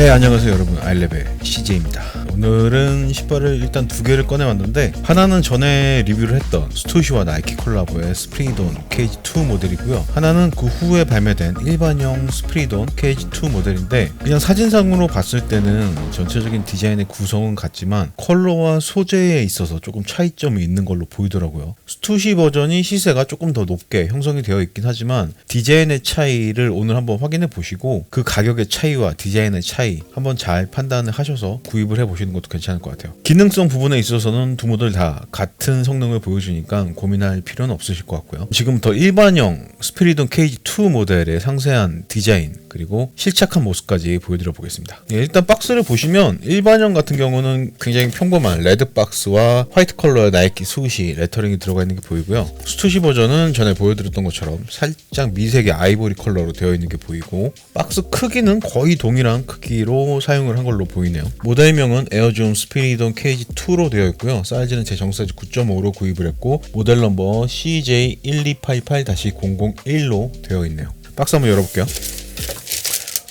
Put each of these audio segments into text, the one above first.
네 안녕하세요 여러분. 아일레벨 CJ입니다 오늘은 신발을 일단 두 개를 꺼내왔는데 하나는 전에 리뷰를 했던 스투시와 나이키 콜라보의 스프링돈 케이지 2 모델이고요. 하나는 그 후에 발매된 일반형 스프링돈 케이지 2 모델인데 그냥 사진상으로 봤을 때는 전체적인 디자인의 구성은 같지만 컬러와 소재에 있어서 조금 차이점이 있는 걸로 보이더라고요. 스투시 버전이 시세가 조금 더 높게 형성이 되어 있긴 하지만 디자인의 차이를 오늘 한번 확인해 보시고 그 가격의 차이와 디자인의 차이 한번 잘 판단을 하셔서 구입을 해 보시는 것도 괜찮을 것 같아요. 기능성 부분에 있어서는 두 모델 다 같은 성능을 보여주니까 고민할 필요는 없으실 것 같고요. 지금부터 일반형 스피리돈 케이지 2 모델의 상세한 디자인 그리고 실착한 모습까지 보여드려 보겠습니다. 예, 일단 박스를 보시면 일반형 같은 경우는 굉장히 평범한 레드 박스와 화이트 컬러의 나이키 수시 레터링이 들어가 있는 게 보이고요. 스투시 버전은 전에 보여드렸던 것처럼 살짝 미색의 아이보리 컬러로 되어 있는 게 보이고 박스 크기는 거의 동일한 크기로 사용을 한 걸로 보이네요. 모델명은 에어줌 스피리돈 케이지 2로 되어 있고요. 사이즈는 제 정사이즈 9.5로 구입을 했고 모델 넘버 CJ1288-001로 되어 있네요. 박스 한번 열어볼게요.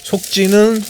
속지는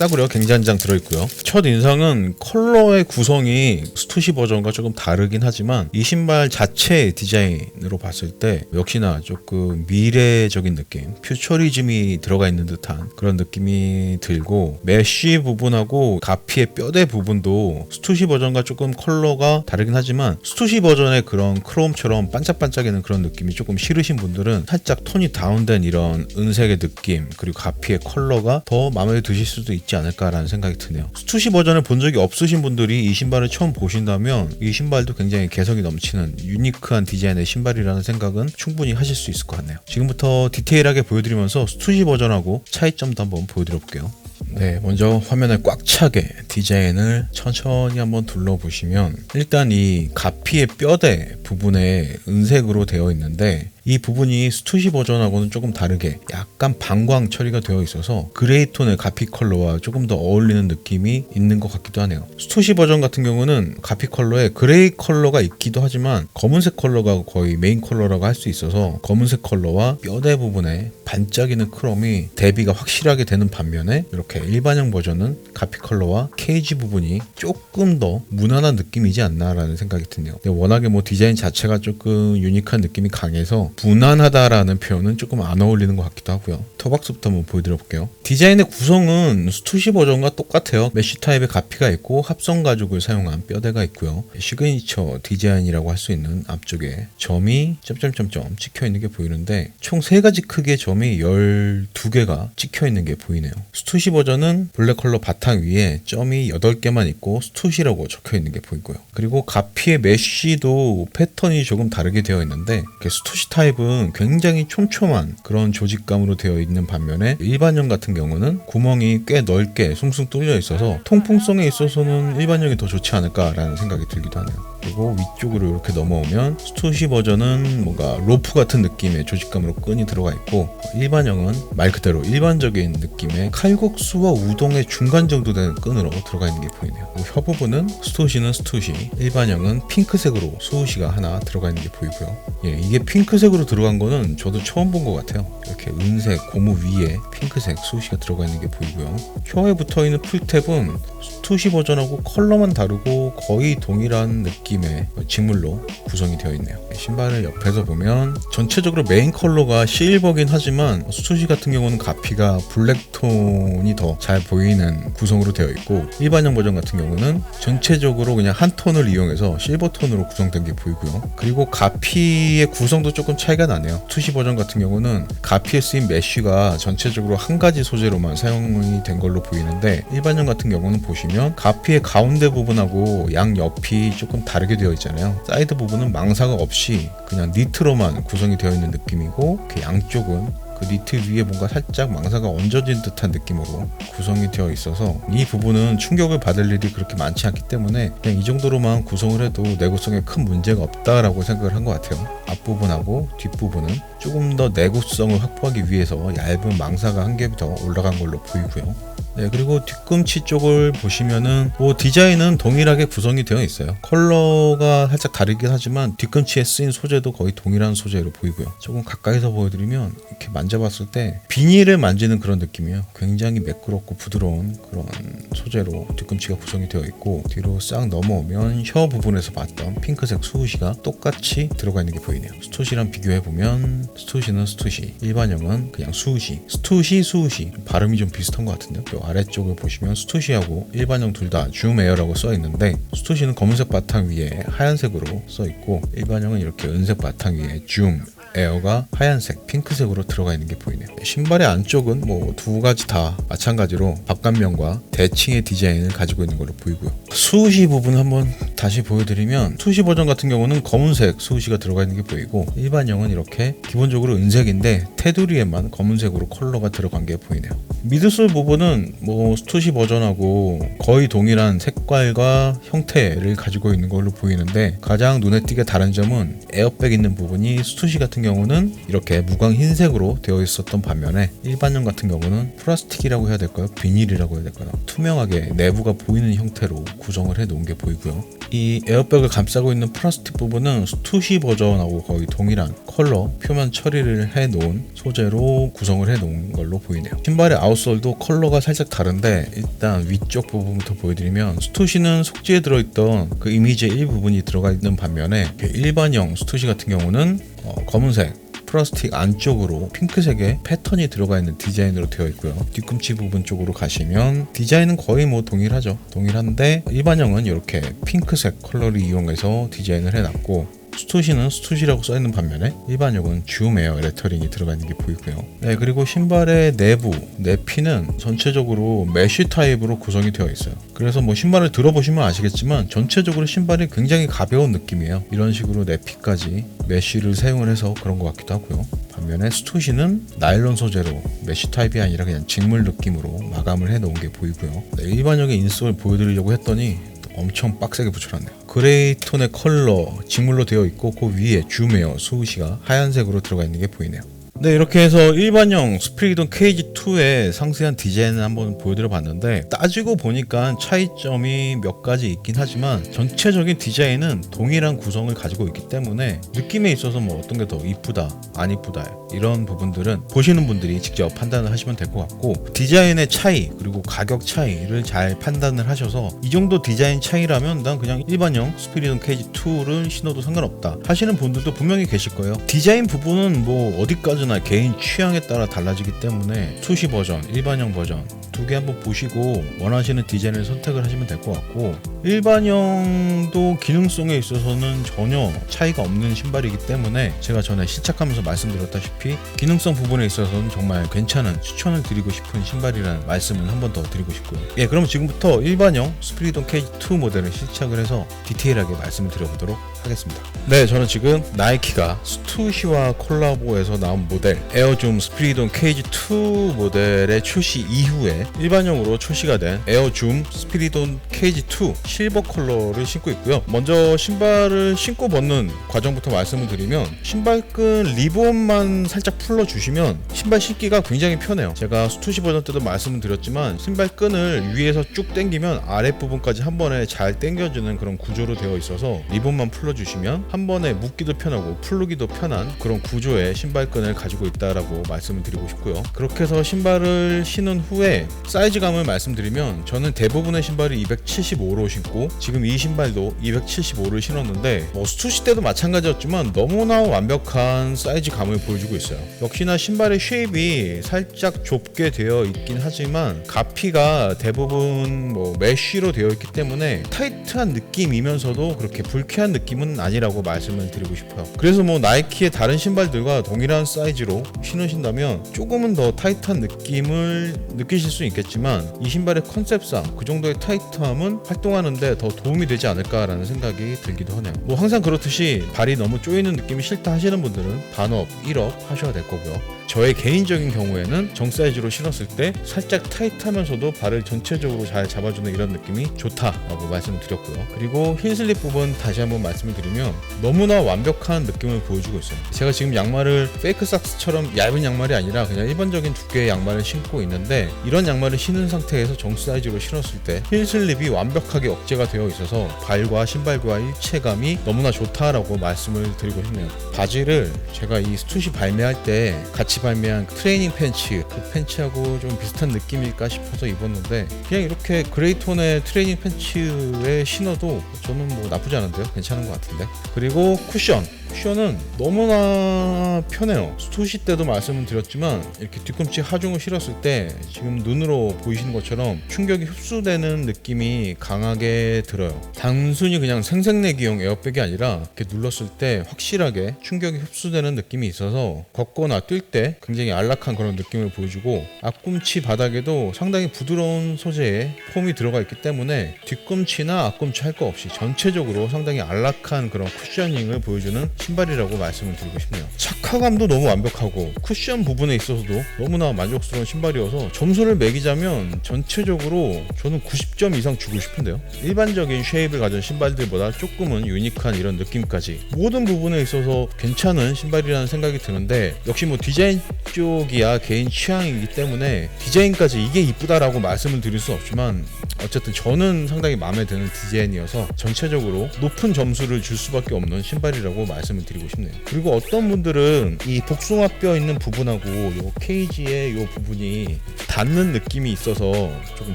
싸구려 갱지 한장 들어있고요. 첫 인상은 컬러의 구성이 스투시 버전과 조금 다르긴 하지만 이 신발 자체의 디자인으로 봤을 때 역시나 조금 미래적인 느낌, 퓨처리즘이 들어가 있는 듯한 그런 느낌이 들고 메쉬 부분하고 가피의 뼈대 부분도 스투시 버전과 조금 컬러가 다르긴 하지만 스투시 버전의 그런 크롬처럼 반짝반짝이는 그런 느낌이 조금 싫으신 분들은 살짝 톤이 다운된 이런 은색의 느낌 그리고 가피의 컬러가 더 마음에 드실 수도 있지 않을까라는 생각이 드네요. 스투시 버전을 본 적이 없으신 분들이 이 신발을 처음 보신다면 이 신발도 굉장히 개성이 넘치는 유니크한 디자인의 신발이라는 생각은 충분히 하실 수 있을 것 같네요. 지금부터 디테일하게 보여드리면서 스투시 버전하고 차이점도 한번 보여드려 볼게요. 네, 먼저 화면을 꽉 차게 디자인을 천천히 한번 둘러보시면 일단 이 가피의 뼈대 부분에 은색으로 되어 있는데 이 부분이 스투시 버전하고는 조금 다르게 약간 방광 처리가 되어 있어서 그레이 톤의 가피 컬러와 조금 더 어울리는 느낌이 있는 것 같기도 하네요. 스투시 버전 같은 경우는 가피 컬러에 그레이 컬러가 있기도 하지만 검은색 컬러가 거의 메인 컬러라고 할 수 있어서 검은색 컬러와 뼈대 부분에 반짝이는 크롬이 대비가 확실하게 되는 반면에 이렇게 일반형 버전은 가피 컬러와 케이지 부분이 조금 더 무난한 느낌이지 않나라는 생각이 드네요. 워낙에 뭐 디자인 자체가 조금 유니크한 느낌이 강해서 무난하다라는 표현은 조금 안 어울리는 것 같기도 하고요. 터박스부터 한번 보여드려 볼게요. 디자인의 구성은 스투시 버전과 똑같아요. 메쉬 타입의 가피가 있고 합성 가죽을 사용한 뼈대가 있고요. 시그니처 디자인이라고 할 수 있는 앞쪽에 점이 점점점점 찍혀 있는 게 보이는데 총 세 가지 크기의 점이 12개가 찍혀 있는 게 보이네요. 스투시 버전은 블랙 컬러 바탕 위에 점이 8개만 있고 스투시라고 적혀 있는 게 보이고요. 그리고 가피의 메쉬도 패턴이 조금 다르게 되어 있는데 스투시 타입 은 굉장히 촘촘한 그런 조직감으로 되어 있는 반면에 일반형 같은 경우는 구멍이 꽤 넓게 숭숭 뚫려 있어서 통풍성에 있어서는 일반형이 더 좋지 않을까라는 생각이 들기도 하네요. 그리고 위쪽으로 이렇게 넘어오면 스투시 버전은 뭔가 로프 같은 느낌의 조직감으로 끈이 들어가 있고 일반형은 말 그대로 일반적인 느낌의 칼국수와 우동의 중간 정도 되는 끈으로 들어가 있는 게 보이네요. 혀 부분은 스투시는 스투시, 일반형은 핑크색으로 수우시가 하나 들어가 있는 게 보이고요. 예, 이게 핑크색으로 들어간 거는 저도 처음 본 것 같아요. 이렇게 은색 고무 위에 핑크색 수우시가 들어가 있는 게 보이고요. 혀에 붙어 있는 풀탭은 스투시 버전하고 컬러만 다르고 거의 동일한 느낌 의 직물로 구성이 되어 있네요. 신발을 옆에서 보면 전체적으로 메인 컬러가 실버긴 하지만 스투시 같은 경우는 가피가 블랙톤이 더 잘 보이는 구성으로 되어 있고 일반형 버전 같은 경우는 전체적으로 그냥 한 톤을 이용해서 실버 톤으로 구성된 게 보이고요. 그리고 가피의 구성도 조금 차이가 나네요. 투시 버전 같은 경우는 가피에 쓰인 메쉬가 전체적으로 한 가지 소재로만 사용이 된 걸로 보이는데 일반형 같은 경우는 보시면 가피의 가운데 부분하고 양 옆이 조금 다 르게 되어 있잖아요. 사이드 부분은 망사가 없이 그냥 니트로만 구성이 되어 있는 느낌이고 그 양쪽은 그 니트 위에 뭔가 살짝 망사가 얹어진 듯한 느낌으로 구성이 되어 있어서 이 부분은 충격을 받을 일이 그렇게 많지 않기 때문에 그냥 이 정도로만 구성을 해도 내구성에 큰 문제가 없다라고 생각을 한 것 같아요. 앞부분하고 뒷부분은 조금 더 내구성을 확보하기 위해서 얇은 망사가 한 개 더 올라간 걸로 보이고요. 네, 그리고 뒤꿈치 쪽을 보시면은 뭐 디자인은 동일하게 구성이 되어 있어요. 컬러가 살짝 다르긴 하지만 뒤꿈치에 쓰인 소재도 거의 동일한 소재로 보이고요. 조금 가까이서 보여드리면 이렇게 만져봤을 때 비닐을 만지는 그런 느낌이에요. 굉장히 매끄럽고 부드러운 그런 소재로 뒤꿈치가 구성이 되어 있고 뒤로 싹 넘어오면 혀 부분에서 봤던 핑크색 수우시가 똑같이 들어가 있는 게 보이네요. 스투시랑 비교해 보면 스투시는 스투시, 일반형은 그냥 수우시, 스투시 수우시 발음이 좀 비슷한 것 같은데요. 요 아래쪽을 보시면 스투시하고 일반형 둘 다 줌 에어라고 써 있는데 스투시는 검은색 바탕 위에 하얀색으로 써 있고 일반형은 이렇게 은색 바탕 위에 줌 에어가 하얀색, 핑크색으로 들어가 있는 게 보이네요. 신발의 안쪽은 뭐 두 가지 다 마찬가지로 바깥면과 대칭의 디자인을 가지고 있는 걸로 보이고요. 수시 부분 한번 다시 보여드리면 수시 버전 같은 경우는 검은색 수시가 들어가 있는 게 보이고 일반형은 이렇게 기본적으로 은색인데 테두리에만 검은색으로 컬러가 들어간 게 보이네요. 미드솔 부분은 뭐 스투시 버전하고 거의 동일한 색깔과 형태를 가지고 있는 걸로 보이는데 가장 눈에 띄게 다른 점은 에어백 있는 부분이 스투시 같은 경우는 이렇게 무광 흰색으로 되어 있었던 반면에 일반형 같은 경우는 플라스틱이라고 해야 될까요? 비닐이라고 해야 될까요? 투명하게 내부가 보이는 형태로 구성을 해 놓은 게 보이고요. 이 에어백을 감싸고 있는 플라스틱 부분은 스투시 버전하고 거의 동일한 컬러 표면 처리를 해 놓은 소재로 구성을 해 놓은 걸로 보이네요. 신발의 아웃솔도 컬러가 살짝 다른데 일단 위쪽 부분부터 보여드리면 스투시는 속지에 들어있던 그 이미지의 일부분이 들어가 있는 반면에 일반형 스투시 같은 경우는 어, 검은색 플라스틱 안쪽으로 핑크색의 패턴이 들어가 있는 디자인으로 되어 있고요. 뒤꿈치 부분 쪽으로 가시면 디자인은 거의 뭐 동일하죠. 동일한데 일반형은 이렇게 핑크색 컬러를 이용해서 디자인을 해놨고 스투시는 스투시라고 써있는 반면에 일반형은 줌에어 레터링이 들어가 있는 게 보이고요. 네, 그리고 신발의 내부, 내피는 전체적으로 메쉬 타입으로 구성이 되어 있어요. 그래서 뭐 신발을 들어보시면 아시겠지만 전체적으로 신발이 굉장히 가벼운 느낌이에요. 이런 식으로 내피까지 메쉬를 사용을 해서 그런 것 같기도 하고요. 반면에 스투시는 나일론 소재로 메쉬 타입이 아니라 그냥 직물 느낌으로 마감을 해 놓은 게 보이고요. 네, 일반형의 인솔 보여드리려고 했더니 엄청 빡세게 붙여놨네요. 그레이 톤의 컬러 직물로 되어 있고 그 위에 줌웨어 수우시가 하얀색으로 들어가 있는 게 보이네요. 네 이렇게 해서 일반형 스프리돈 KG2의 상세한 디자인을 한번 보여드려 봤는데 따지고 보니까 차이점이 몇 가지 있긴 하지만 전체적인 디자인은 동일한 구성을 가지고 있기 때문에 느낌에 있어서 뭐 어떤 게 더 이쁘다 안 이쁘다 이런 부분들은 보시는 분들이 직접 판단을 하시면 될 것 같고 디자인의 차이 그리고 가격 차이를 잘 판단을 하셔서 이 정도 디자인 차이라면 난 그냥 일반형 스피리돈 KG2를 신어도 상관없다 하시는 분들도 분명히 계실 거예요. 디자인 부분은 뭐 어디까지나 개인 취향에 따라 달라지기 때문에 투시 버전, 일반형 버전 두 개 한번 보시고 원하시는 디자인을 선택을 하시면 될 것 같고 일반형도 기능성에 있어서는 전혀 차이가 없는 신발이기 때문에 제가 전에 시착하면서 말씀드렸다시피 기능성 부분에 있어서는 정말 괜찮은 추천을 드리고 싶은 신발이라는 말씀을 한 번 더 드리고 싶고요. 예, 그럼 지금부터 일반형 스피리돈 KG2 모델을 시착을 해서 디테일하게 말씀을 드려보도록 하겠습니다. 네, 저는 지금 나이키가 스투시와 콜라보해서 나온 모델 에어줌 스피리돈 KG2 모델의 출시 이후에 일반형으로 출시가 된 에어줌 스피리돈 KG2 실버 컬러를 신고 있고요. 먼저 신발을 신고 벗는 과정부터 말씀을 드리면 신발끈 리본만 살짝 풀어주시면 신발 신기가 굉장히 편해요. 제가 스투시 버전 때도 말씀을 드렸지만 신발끈을 위에서 쭉 당기면 아랫부분까지 한 번에 잘 당겨주는 그런 구조로 되어 있어서 리본만 풀 어주시면 한 번에 묶기도 편하고 풀르기도 편한 그런 구조의 신발끈을 가지고 있다라고 말씀을 드리고 싶고요. 그렇게 해서 신발을 신은 후에 사이즈감을 말씀드리면 저는 대부분의 신발이 275로 신고 지금 이 신발도 275를 신었는데 뭐 스투시 때도 마찬가지였지만 너무나 완벽한 사이즈감을 보여주고 있어요. 역시나 신발의 쉐입이 살짝 좁게 되어 있긴 하지만 가피가 대부분 뭐 메쉬로 되어 있기 때문에 타이트한 느낌이면서도 그렇게 불쾌한 느낌 은 아니라고 말씀을 드리고 싶어요. 그래서 뭐 나이키의 다른 신발들과 동일한 사이즈로 신으신다면 조금은 더 타이트한 느낌을 느끼실 수 있겠지만 이 신발의 컨셉상 그 정도의 타이트함은 활동하는데 더 도움이 되지 않을까라는 생각이 들기도 하네요. 뭐 항상 그렇듯이 발이 너무 쪼이는 느낌이 싫다 하시는 분들은 반업 1업 하셔야 될 거고요. 저의 개인적인 경우에는 정 사이즈로 신었을 때 살짝 타이트하면서도 발을 전체적으로 잘 잡아주는 이런 느낌이 좋다라고 말씀을 드렸고요. 그리고 힐 슬립 부분 다시 한번 말씀을 말씀을 드리면 너무나 완벽한 느낌을 보여주고 있어요. 제가 지금 양말을 페이크 삭스처럼 얇은 양말이 아니라 그냥 일반적인 두께의 양말을 신고 있는데 이런 양말을 신은 상태에서 정수 사이즈로 신었을 때 힐 슬립이 완벽하게 억제가 되어 있어서 발과 신발과 일체감이 너무나 좋다라고 말씀을 드리고 싶네요. 바지를 제가 이 스투시 발매할 때 같이 발매한 그 트레이닝 팬츠 그 팬츠하고 좀 비슷한 느낌일까 싶어서 입었는데 그냥 이렇게 그레이톤의 트레이닝 팬츠에 신어도 저는 뭐 나쁘지 않은데요. 괜찮은 것 같 은데. 그리고 쿠션 쿠션은 너무나 편해요. 스투시 때도 말씀을 드렸지만 이렇게 뒤꿈치 하중을 실었을 때 지금 눈으로 보이시는 것처럼 충격이 흡수되는 느낌이 강하게 들어요. 단순히 그냥 생색내기용 에어백이 아니라 이렇게 눌렀을 때 확실하게 충격이 흡수되는 느낌이 있어서 걷거나 뛸 때 굉장히 안락한 그런 느낌을 보여주고 앞꿈치 바닥에도 상당히 부드러운 소재의 폼이 들어가 있기 때문에 뒤꿈치나 앞꿈치 할 거 없이 전체적으로 상당히 안락한 그런 쿠셔닝을 보여주는 신발이라고 말씀을 드리고 싶네요. 착화감도 너무 완벽하고 쿠션 부분에 있어서도 너무나 만족스러운 신발이어서 점수를 매기자면 전체적으로 저는 90점 이상 주고 싶은데요. 일반적인 쉐입을 가진 신발들보다 조금은 유니크한 이런 느낌까지 모든 부분에 있어서 괜찮은 신발이라는 생각이 드는데 역시 뭐 디자인 쪽이야 개인 취향이기 때문에 디자인까지 이게 이쁘다라고 말씀을 드릴 수 없지만 어쨌든 저는 상당히 마음에 드는 디자인이어서 전체적으로 높은 점수를 줄 수밖에 없는 신발이라고 말씀 을 드리고 싶네요. 그리고 어떤 분들은 이 복숭아뼈 있는 부분하고 요 케이지의 요 부분이 닿는 느낌이 있어서 조금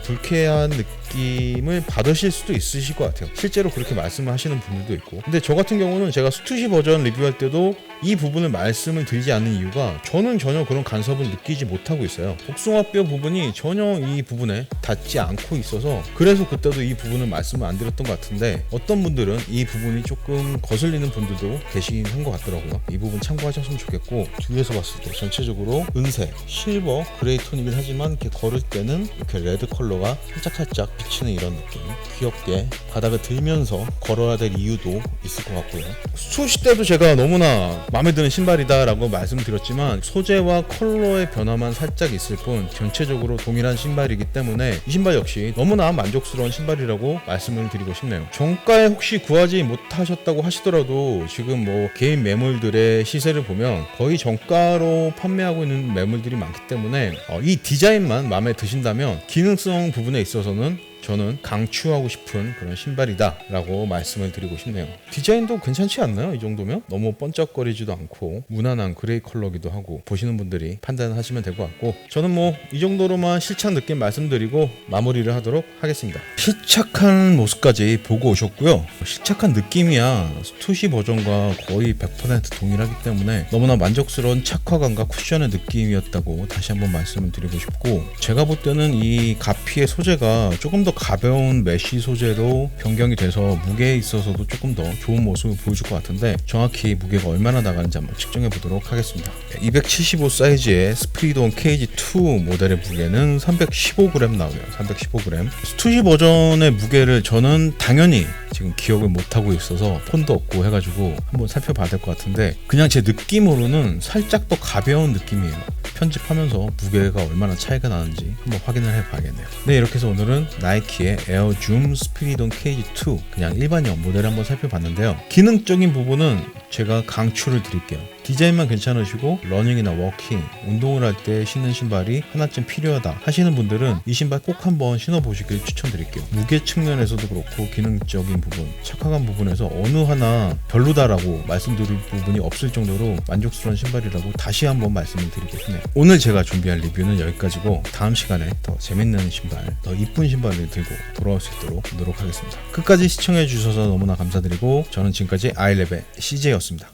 불쾌한 느낌을 받으실 수도 있으실 것 같아요. 실제로 그렇게 말씀을 하시는 분들도 있고. 근데 저 같은 경우는 제가 스투시 버전 리뷰할 때도 이 부분을 말씀을 드리지 않는 이유가 저는 전혀 그런 간섭을 느끼지 못하고 있어요. 복숭아뼈 부분이 전혀 이 부분에 닿지 않고 있어서 그래서 그때도 이 부분을 말씀을 안 드렸던 것 같은데 어떤 분들은 이 부분이 조금 거슬리는 분들도 계시긴 한것 같더라고요. 이 부분 참고하셨으면 좋겠고 뒤에서 봤을 때 전체적으로 은색, 실버, 그레이 톤이긴 하지만 이렇게 걸을 때는 이렇게 레드 컬러가 살짝살짝 비치는 이런 느낌 귀엽게 바닥을 들면서 걸어야 될 이유도 있을 것 같고요. 수시 때도 제가 너무나 마음에 드는 신발이다라고 말씀드렸지만 소재와 컬러의 변화만 살짝 있을 뿐 전체적으로 동일한 신발이기 때문에 이 신발 역시 너무나 만족스러운 신발이라고 말씀을 드리고 싶네요. 정가에 혹시 구하지 못하셨다고 하시더라도 지금 뭐 개인 매물들의 시세를 보면 거의 정가로 판매하고 있는 매물들이 많기 때문에 어, 이 디자인만 마음에 드신다면 기능성 부분에 있어서는 저는 강추하고 싶은 그런 신발이다라고 말씀을 드리고 싶네요. 디자인도 괜찮지 않나요? 이 정도면 너무 번쩍거리지도 않고 무난한 그레이 컬러기도 하고 보시는 분들이 판단하시면 될 것 같고 저는 뭐 이 정도로만 실착 느낌 말씀드리고 마무리를 하도록 하겠습니다. 실착한 모습까지 보고 오셨고요. 실착한 느낌이야 스투시 버전과 거의 100% 동일하기 때문에 너무나 만족스러운 착화감과 쿠션의 느낌이었다고 다시 한번 말씀을 드리고 싶고 제가 볼 때는 이 가피의 소재가 조금 더 가벼운 메쉬 소재로 변경이 돼서 무게에 있어서도 조금 더 좋은 모습을 보여줄 것 같은데 정확히 무게가 얼마나 나가는지 한번 측정해 보도록 하겠습니다. 275 사이즈의 스피드온 KG2 모델의 무게는 315g 나오네요. 315g. 스투시 버전의 무게를 저는 당연히 지금 기억을 못 하고 있어서 폰도 없고 해가지고 한번 살펴봐야 될 것 같은데 그냥 제 느낌으로는 살짝 더 가벼운 느낌이에요. 편집하면서 무게가 얼마나 차이가 나는지 한번 확인을 해봐야겠네요. 네 이렇게 해서 오늘은 나이키의 에어 줌 스피리돈 KG2 그냥 일반형 모델 한번 살펴봤는데요. 기능적인 부분은 제가 강추를 드릴게요. 디자인만 괜찮으시고 러닝이나 워킹, 운동을 할 때 신는 신발이 하나쯤 필요하다 하시는 분들은 이 신발 꼭 한번 신어보시길 추천드릴게요. 무게 측면에서도 그렇고 기능적인 부분, 착화감 부분에서 어느 하나 별로다라고 말씀드릴 부분이 없을 정도로 만족스러운 신발이라고 다시 한번 말씀을 드리고 싶네요. 오늘 제가 준비한 리뷰는 여기까지고 다음 시간에 더 재밌는 신발, 더 이쁜 신발을 들고 돌아올 수 있도록 노력하겠습니다. 끝까지 시청해 주셔서 너무나 감사드리고 저는 지금까지 아이랩의 CJ였습니다.